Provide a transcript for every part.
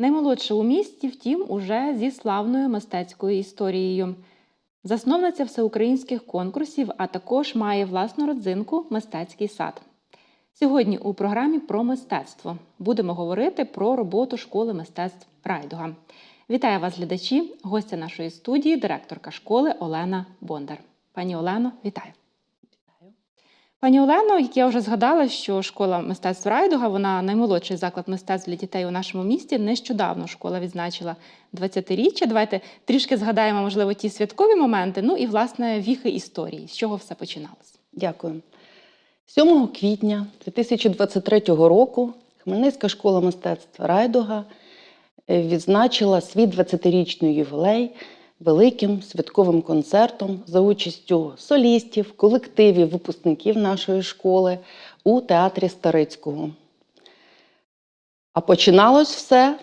Наймолодша у місті, втім, уже зі славною мистецькою історією. Засновниця всеукраїнських конкурсів, а також має власну родзинку мистецький сад. Сьогодні у програмі про мистецтво будемо говорити про роботу школи мистецтв Райдуга. Вітаю вас, глядачі, гостя нашої студії, директорка школи Олена Бондар. Пані Олено, вітаю. Пані Олено, як я вже згадала, що школа мистецтв Райдуга, вона наймолодший заклад мистецтв для дітей у нашому місті. Нещодавно школа відзначила 20-річчя. Давайте трішки згадаємо, можливо, ті святкові моменти. Ну і власне віхи історії. З чого все починалося? Дякую. 7 квітня 2023 року Хмельницька школа мистецтв Райдуга е, відзначила свій 20-річний ювілей великим святковим концертом за участю солістів, колективів, випускників нашої школи у театрі Старицького. А починалось все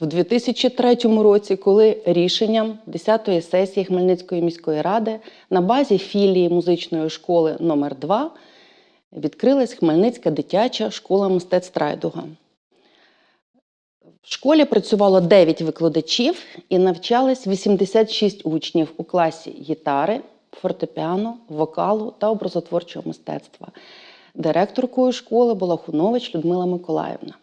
в 2003 році, коли рішенням 10-ї сесії Хмельницької міської ради на базі філії музичної школи номер 2 відкрилась Хмельницька дитяча школа мистецтв Райдуга. В школі працювало 9 викладачів і навчались 86 учнів у класі гітари, фортепіано, вокалу та образотворчого мистецтва. Директоркою школи була Хунович Людмила Миколаївна.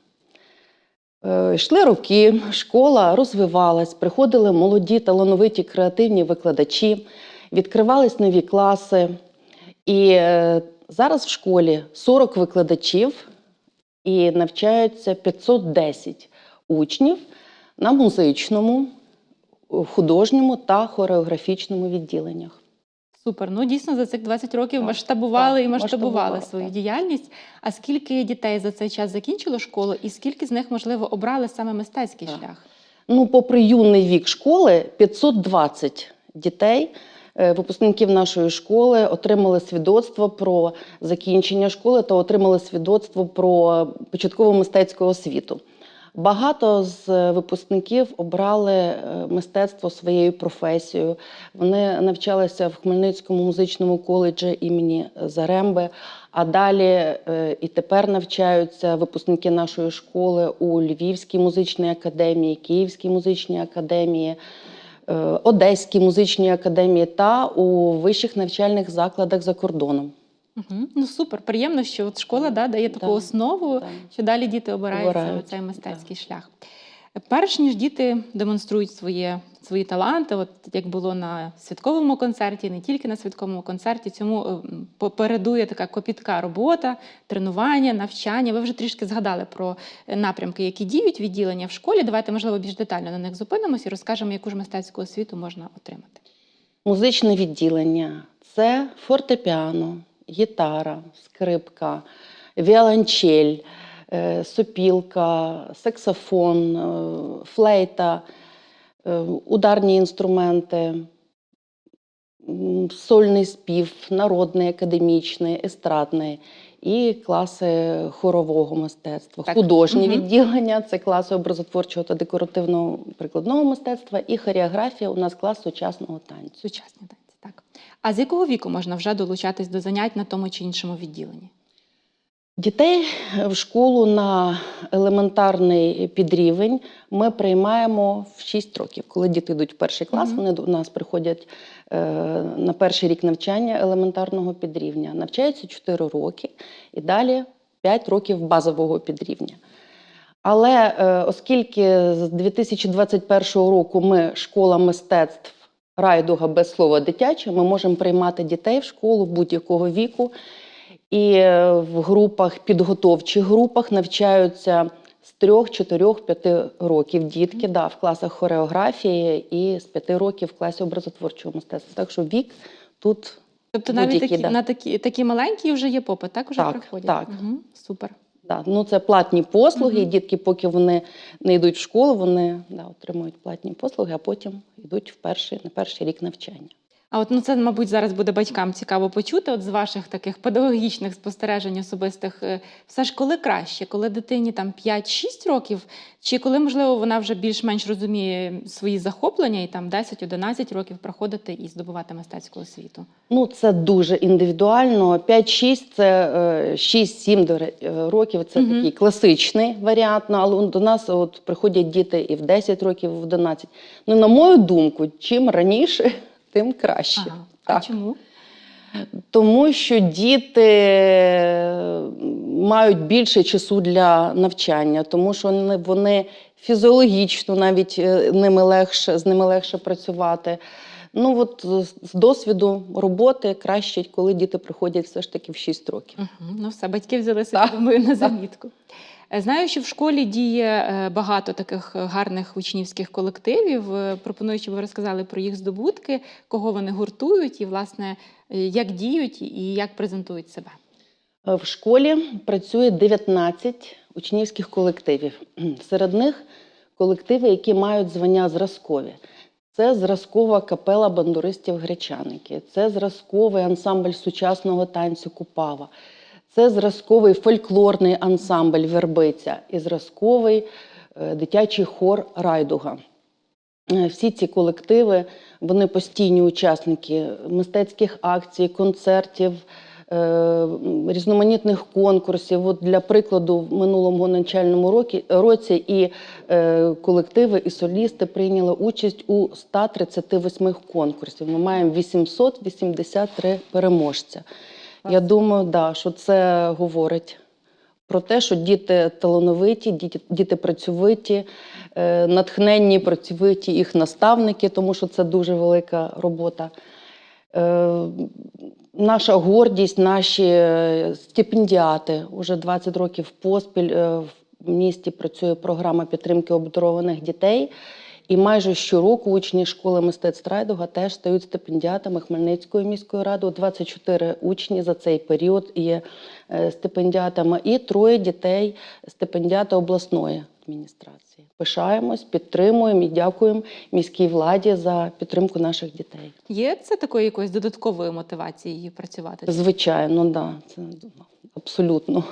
Е, Йшли роки, школа розвивалась, приходили молоді, талановиті, креативні викладачі, відкривались нові класи. І е, зараз в школі 40 викладачів і навчаються 510 учнів на музичному, художньому та хореографічному відділеннях. Супер. Ну дійсно за цих 20 років Так, масштабували так, і масштабували масштабували, свою так. діяльність. А скільки дітей за цей час закінчило школу, і скільки з них, можливо, обрали саме мистецький Так. шлях? Ну, попри юний вік школи, 520 дітей, е, випускників нашої школи, отримали свідоцтво про закінчення школи та отримали свідоцтво про початкову мистецьку освіту. Багато з випускників обрали е, мистецтво своєю професією. Вони навчалися в Хмельницькому музичному коледжі імені Заремби, а далі е, і тепер навчаються випускники нашої школи у Львівській музичній академії, Київській музичній академії, е, Одеській музичній академії та у вищих навчальних закладах за кордоном. Угу. Ну супер, приємно, що от школа да, дає таку Да, основу, да. що далі діти обирають, саме цей мистецький шлях. Перш ніж діти демонструють своє, свої таланти, от як було на святковому концерті, не тільки на святковому концерті, цьому е, м, попередує така копітка робота, тренування, навчання. Ви вже трішки згадали про е, напрямки, які діють відділення в школі. Давайте, можливо, більш детально на них зупинимося і розкажемо, яку ж мистецьку освіту можна отримати. Музичне відділення це фортепіано, гітара, скрипка, віолончель, е, сопілка, саксофон, е, флейта, е, ударні інструменти, сольний спів, народний, академічний, естрадний. І класи хорового мистецтва, Так. художні Мгм. відділення це класи образотворчого та декоративного прикладного мистецтва, і хореографія у нас клас сучасного танцю. Сучасні танці, так. А з якого віку можна вже долучатись до занять на тому чи іншому відділенні? Дітей в школу на елементарний підрівень ми приймаємо в 6 років. Коли діти йдуть в перший клас, Мгм. вони до нас приходять е, на перший рік навчання елементарного підрівня. Навчаються 4 роки і далі 5 років базового підрівня. Але е, оскільки з 2021 року ми школа мистецтв райдуга без слова дитяче, ми можемо приймати дітей в школу будь-якого віку. І е, в групах, підготовчих групах навчаються з 3, 4, 5 років дітки, да, в класах хореографії і з 5 років в класі образотворчого мистецтва. Так що вік тут Тобто навіть такі, да. на такі, такі маленькі вже є попит, так? Уже Так, приходять? так. Угу, супер. Да, ну, це платні послуги. Mm -hmm. дітки, поки вони не йдуть в школу, вони да, отримують платні послуги, а потім йдуть в перший, на перший рік навчання. А от ну це, мабуть, зараз буде батькам цікаво почути. От з ваших таких педагогічних спостережень особистих, е, все ж коли краще, коли дитині там 5-6 років, чи коли, можливо, вона вже більш-менш розуміє свої захоплення і там 10-11 років проходити і здобувати мистецьку освіту? Ну, це дуже індивідуально. 5-6 це е, 6-7 до ре- е, років. Це Мгм. такий класичний варіант. Ну, але до нас от приходять діти і в 10 років, і в 11. Ну, на мою думку, чим раніше, тим краще. Ага. А чому? Тому що діти мають більше часу для навчання, тому що вони, фізіологічно навіть е, ними легше, з ними легше працювати. Ну от з- досвіду роботи краще, коли діти приходять все ж таки в 6 років. Угу. Ну все, батьки взяли собі, Так, думаю, на замітку. Е, Знаю, що в школі діє е, багато таких е, гарних учнівських колективів. Е, Пропоную, щоб ви розказали про їх здобутки, кого вони гуртують, і власне е, як діють і як презентують себе. Е, В школі працює 19 учнівських колективів. Серед них колективи, які мають звання зразкові. Це зразкова капела бандуристів Гречаники, це зразковий ансамбль сучасного танцю Купава, це зразковий фольклорний ансамбль Вербиця і зразковий е, дитячий хор Райдуга. Е, Всі ці колективи вони постійні учасники мистецьких акцій, концертів, е, різноманітних конкурсів. От для прикладу, в минулому навчальному році, і колективи, і солісти прийняли участь у 138 конкурсів. Ми маємо 883 переможця. Я думаю, да, що це говорить про те, що діти талановиті, діти, діти працьовиті, е, натхненні, працьовиті їх наставники, тому що це дуже велика робота. Е, Наша гордість, наші е, стипендіати. Уже 20 років поспіль в місті працює програма підтримки обдарованих дітей. І майже щороку учні школи мистецтв Райдуга теж стають стипендіатами Хмельницької міської ради. От 24 учні за цей період є е, стипендіатами, і троє дітей стипендіати обласної адміністрації. Пишаємось, підтримуємо і дякуємо міській владі за підтримку наших дітей. Є це такою якоюсь додатковою мотивацією працювати? Звичайно, да, це абсолютно.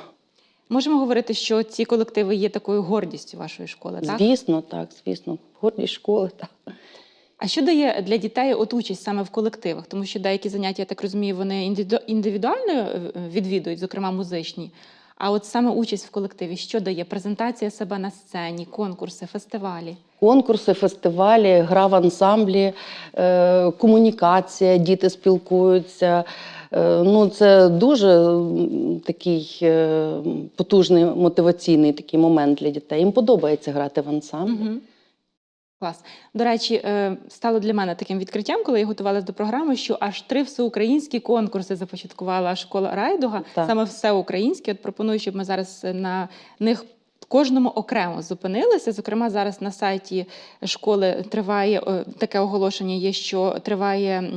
Можемо говорити, що ці колективи є такою гордістю вашої школи, так? Звісно, так, звісно. Гордість школи, так. А що дає для дітей от участь саме в колективах? Тому що деякі заняття, я так розумію, вони індивідуально е, відвідують, зокрема музичні. А от саме участь в колективі, що дає? Презентація себе на сцені, конкурси, фестивалі. Конкурси, фестивалі, гра в ансамблі, е, комунікація, діти спілкуються. Е, ну, це дуже такий е, потужний мотиваційний такий момент для дітей. Їм подобається грати в ансамблі. Угу. Клас. До речі, е, стало для мене таким відкриттям, коли я готувалася до програми, що аж три всеукраїнські конкурси започаткувала школа Райдуга, Так. саме всеукраїнські. От пропоную, щоб ми зараз на них кожному окремо зупинилися. Зокрема, зараз на сайті школи триває таке оголошення. Є що триває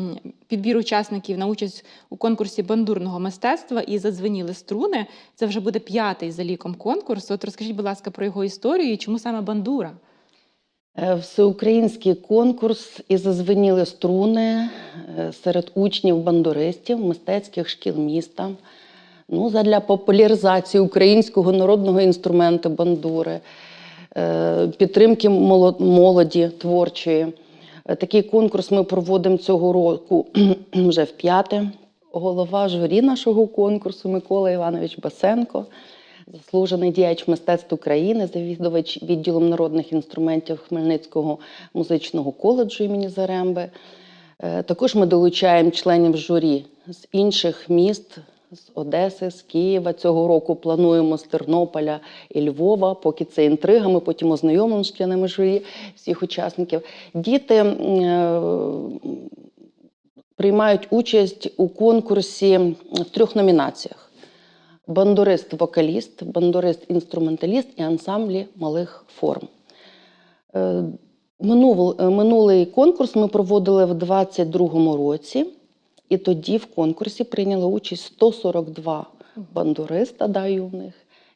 підбір учасників на участь у конкурсі бандурного мистецтва і задзвеніли струни. Це вже буде п'ятий за ліком конкурс. От розкажіть, будь ласка, про його історію і чому саме бандура? Е, Всеукраїнський конкурс і зазвеніли струни е, серед учнів-бандуристів мистецьких шкіл міста. Ну, задля популяризації українського народного інструменту бандури, е, підтримки молоді творчої. Е, Такий конкурс ми проводимо цього року вже в п'яте. Голова журі нашого конкурсу Микола Іванович Басенко, заслужений діяч мистецтв України, завідувач відділом народних інструментів Хмельницького музичного коледжу імені Заремби. Е, Також ми долучаємо членів журі з інших міст, з Одеси, з Києва. Цього року плануємо з Тернополя і Львова. Поки це інтрига, ми потім ознайомимо з членами журі всіх учасників. Діти е, приймають участь у конкурсі в трьох номінаціях: бандурист-вокаліст, бандурист-інструменталіст і ансамблі малих форм. Е, Минул, минулий конкурс ми проводили в 2022 році, і тоді в конкурсі прийняли участь 142 бандуриста да, юних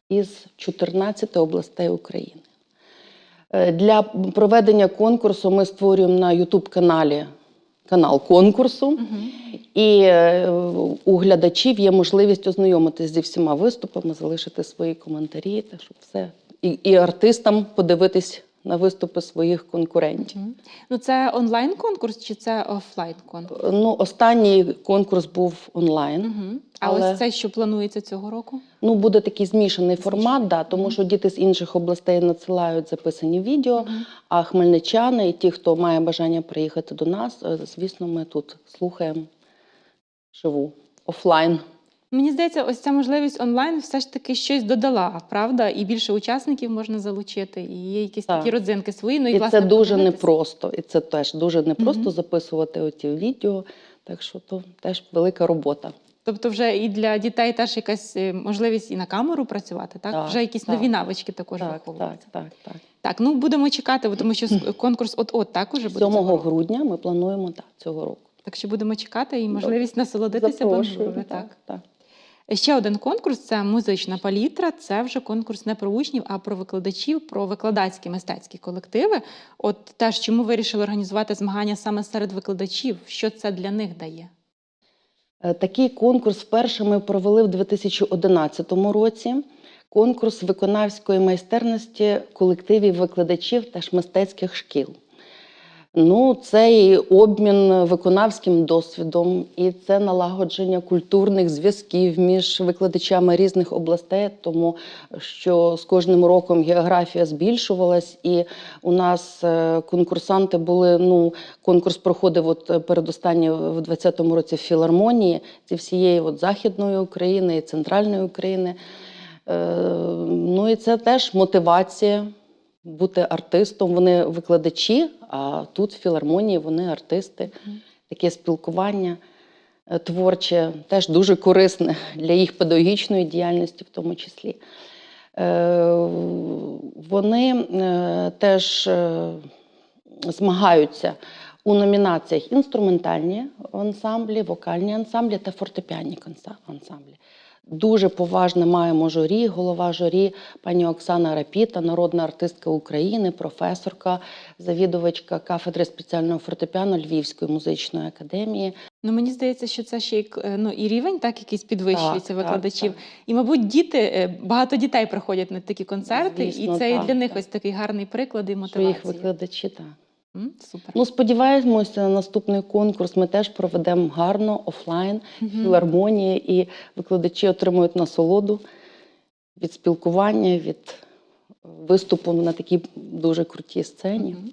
із 14 областей України. Е, Для проведення конкурсу ми створюємо на YouTube каналі канал конкурсу. І е, у глядачів є можливість ознайомитися зі всіма виступами, залишити свої коментарі, так щоб все. І, і артистам подивитись на виступи своїх конкурентів. Ну, це онлайн-конкурс чи це офлайн-конкурс? Ну, останній конкурс був онлайн. Угу. А Але- ось це, що планується цього року? Ну, буде такий змішаний формат, да, тому що діти з інших областей надсилають записані відео, Мгм. а хмельничани і ті, хто має бажання приїхати до нас, е, звісно, ми тут слухаємо живу офлайн. Мені здається, ось ця можливість онлайн все ж таки щось додала, правда? І більше учасників можна залучити, і є якісь Так. такі родзинки свої. Ну, і, І власне, це дуже непросто. І це теж дуже непросто Мгм. записувати оті відео. Так що то теж велика робота. Тобто, вже і для дітей теж якась е, можливість і на камеру працювати, так? Так, вже якісь так. нові навички також Так, так, виховуються. так, так. Так, ну будемо чекати, тому що конкурс от-от так уже буде. 7 цього року. грудня ми плануємо так, цього року. Так що будемо чекати і можливість насолодитися Запрошую. Так. так. Ще один конкурс це музична палітра. Це вже конкурс не про учнів, а про викладачів, про викладацькі мистецькі колективи. От теж чому вирішили організувати змагання саме серед викладачів? Що це для них дає? Е, Такий конкурс вперше ми провели в 2011 році. Конкурс виконавської майстерності колективів викладачів та ж мистецьких шкіл. Ну, це і обмін виконавським досвідом, і це налагодження культурних зв'язків між викладачами різних областей, тому що з кожним роком географія збільшувалась, і у нас е, конкурсанти були. Ну, конкурс проходив от е, передостанній в 2020 році в філармонії зі всієї от Західної України і Центральної України. Е, Ну і це теж мотивація бути артистом. Вони викладачі, а тут в філармонії вони артисти. Таке спілкування е, творче, теж дуже корисне для їх педагогічної діяльності, в тому числі. Е, Вони е, теж змагаються у номінаціях інструментальні ансамблі, вокальні ансамблі та фортепіанні ансамблі. Дуже поважне маємо журі, голова журі пані Оксана Рапіта, народна артистка України, професорка, завідувачка кафедри спеціального фортепіано Львівської музичної академії. Ну мені здається, що це ще е, ну, і рівень так якийсь підвищується Так, викладачів. так, І, мабуть, діти е, багато дітей приходять на такі концерти, Звісно, і це і для них так. ось такий гарний приклад і Що мотивація. їх викладачі так. М, Супер. Ну, сподіваємося, на наступний конкурс ми теж проведемо гарно офлайн Мгм. філармонії, і викладачі отримують насолоду від спілкування, від виступу на такій дуже крутій сцені. Мгм.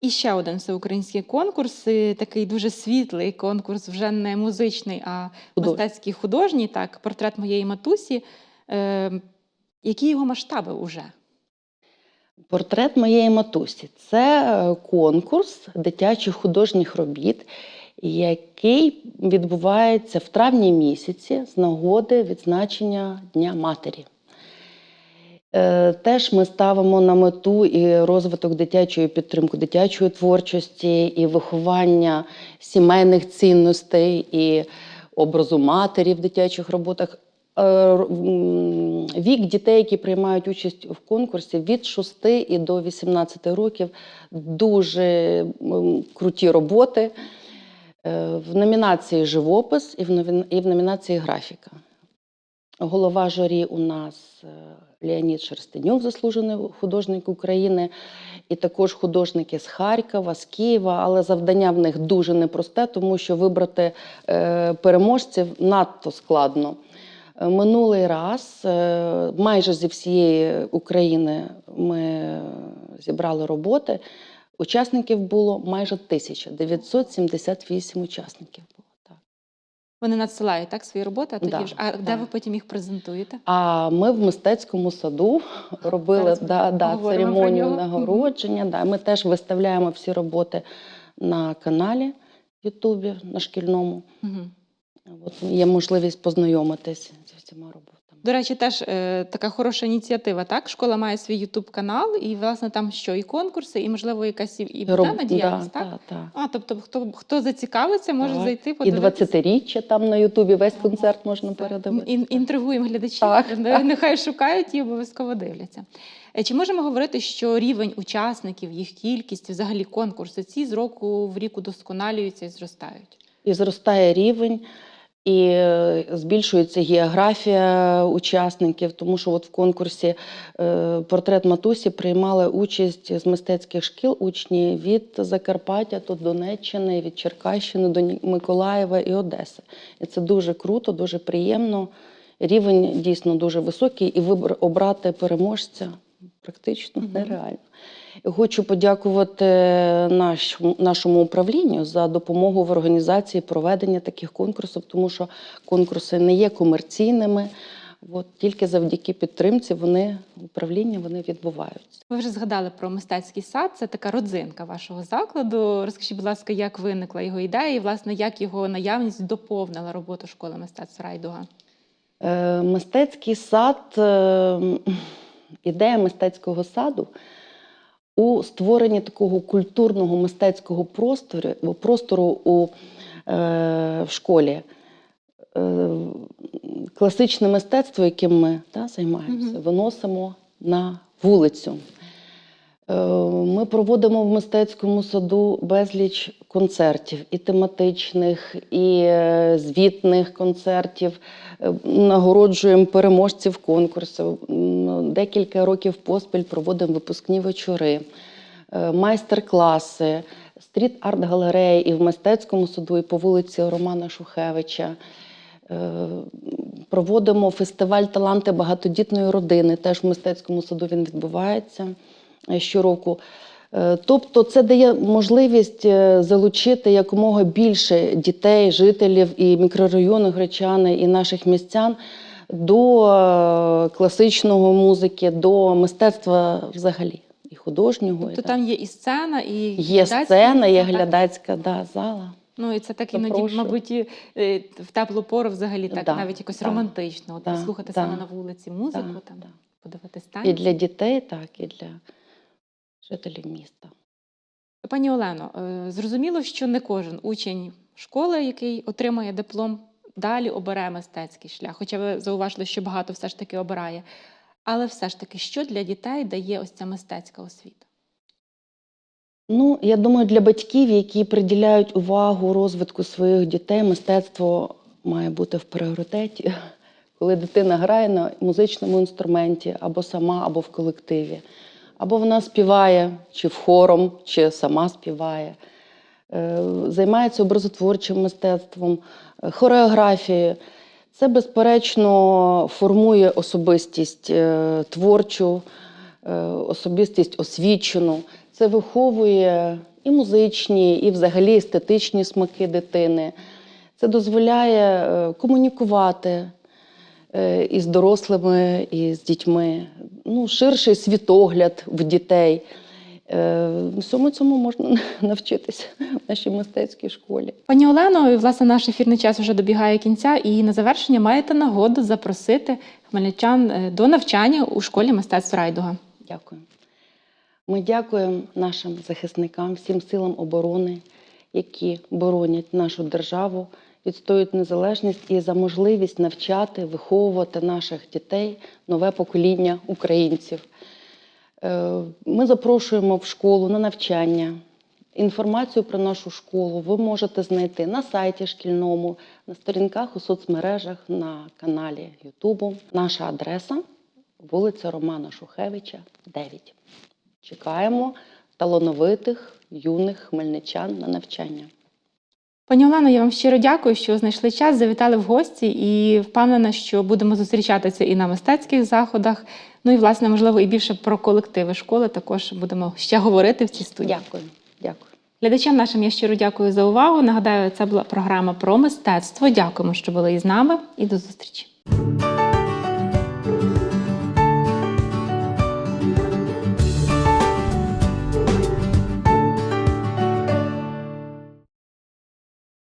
І ще один всеукраїнський конкурс, е, такий дуже світлий конкурс, вже не музичний, а Художній. мистецький художній, так, портрет моєї матусі. Е, які його масштаби уже? Портрет моєї матусі це е, конкурс дитячих художніх робіт, який відбувається в травні місяці з нагоди відзначення Дня Матері. Е, Теж ми ставимо на мету і розвиток дитячої підтримки, дитячої творчості, і виховання сімейних цінностей, і образу матері в дитячих роботах. Е, Вік дітей, які приймають участь в конкурсі від 6 і до 18 років, дуже круті роботи. Е, В номінації живопис і в номінації графіка. Голова журі у нас е, Леонід Шерстенюк, заслужений художник України, і також художники з Харкова, з Києва. Але завдання в них дуже непросте, тому що вибрати переможців надто складно. Е, Минулий раз е, майже зі всієї України ми зібрали роботи. Учасників було майже 1978 учасників. Було, так. Вони надсилають так свої роботи, а тоді Да, ж а де ви потім їх презентуєте? А ми в мистецькому саду робили да, да, церемонію нагородження. Да. Ми теж виставляємо всі роботи на каналі Ютубі на шкільному. Угу. От є можливість познайомитись зі всіма роботами. До речі, теж е, така хороша ініціатива. Так, школа має свій Ютуб канал, і власне там що і конкурси, і можливо якась і, і Роб- діяльність. да, так? та, та. А тобто, хто хто зацікавиться, може Так. зайти І подивитися. 20-річчя там на Ютубі весь концерт можна Так, передивитися. ін- Інтригуємо глядачів. Так, Не- так. Нехай шукають і обов'язково дивляться. Е, Чи можемо говорити, що рівень учасників, їх кількість, взагалі конкурси ці з року в рік удосконалюються і зростають? І зростає рівень, і е, збільшується географія учасників, тому що от в конкурсі е, портрет матусі приймали участь з мистецьких шкіл учні від Закарпаття до Донеччини, від Черкащини до Миколаєва і Одеси. І це дуже круто, дуже приємно. Рівень дійсно дуже високий, і вибор обрати переможця практично Мгм. нереально. Хочу подякувати нашому, нашому управлінню за допомогу в організації проведення таких конкурсів, тому що конкурси не є комерційними. От тільки завдяки підтримці вони управління вони відбуваються. Ви вже згадали про мистецький сад. Це така родзинка вашого закладу. Розкажіть, будь ласка, як виникла його ідея, і власне як його наявність доповнила роботу школи мистецтв Райдуга? Е, Мистецький сад, е, ідея мистецького саду у створенні такого культурного мистецького простору, простору у, е, в школі. Е, класичне мистецтво, яким ми та, займаємося, Мгм. виносимо на вулицю. Е, Ми проводимо в мистецькому саду безліч концертів і тематичних, і е, звітних концертів. Е, Нагороджуємо переможців конкурсів. Декілька років поспіль проводимо випускні вечори, майстер-класи, стріт-арт-галереї і в мистецькому саду, і по вулиці Романа Шухевича. Проводимо фестиваль Таланти багатодітної родини. Теж в мистецькому саду він відбувається щороку. Е, Тобто, це дає можливість е, залучити якомога більше дітей, жителів і мікрорайону Гречани, і наших містян до е, класичного музики, до мистецтва взагалі, і художнього. і Тобто так. там є і сцена, і Є сцена, є глядацька да, зала. Ну і це так іноді, Запрошую. мабуть, і, е, в теплу пору взагалі так Да, навіть якось да, романтично. От да, слухати да, саме на вулиці музику, Да, там да. подивитись І для дітей, так, і для жителів міста. Пані Олено, е, зрозуміло, що не кожен учень школи, який отримає диплом, далі обере мистецький шлях. Хоча ви зауважили, що багато все ж таки обирає. Але все ж таки, що для дітей дає ось ця мистецька освіта? Ну, я думаю, для батьків, які приділяють увагу розвитку своїх дітей, мистецтво має бути в пріоритеті. Коли дитина грає на музичному інструменті або сама, або в колективі, або вона співає, чи в хором, чи сама співає, е, займається образотворчим мистецтвом, е, хореографією. Це, безперечно, формує особистість е, творчу, особистість освічену. Це виховує і музичні, і взагалі естетичні смаки дитини. Це дозволяє комунікувати і з дорослими, і з дітьми. Ну, ширший світогляд в дітей. Е, Всьому цьому можна навчитися в нашій мистецькій школі. Пані Олено, і, власне, наш ефірний час вже добігає кінця, і на завершення маєте нагоду запросити хмельничан е, до навчання у школі мистецтв Райдуга. Дякую. Ми дякуємо нашим захисникам, всім силам оборони, які боронять нашу державу, відстоюють незалежність і за можливість навчати, виховувати наших дітей, нове покоління українців. Е, Ми запрошуємо в школу на навчання. Інформацію про нашу школу ви можете знайти на сайті шкільному, на сторінках у соцмережах, на каналі Ютубу. Наша адреса вулиця Романа Шухевича, 9. Чекаємо талановитих юних хмельничан на навчання. Пані Олено, я вам щиро дякую, що знайшли час, завітали в гості і впевнена, що будемо зустрічатися і на мистецьких заходах. Ну і власне, можливо, і більше про колективи школи також будемо ще говорити в цій студії. Дякую. Дякую. Глядачам нашим я щиро дякую за увагу. Нагадаю, це була програма про мистецтво. Дякуємо, що були із нами, і до зустрічі.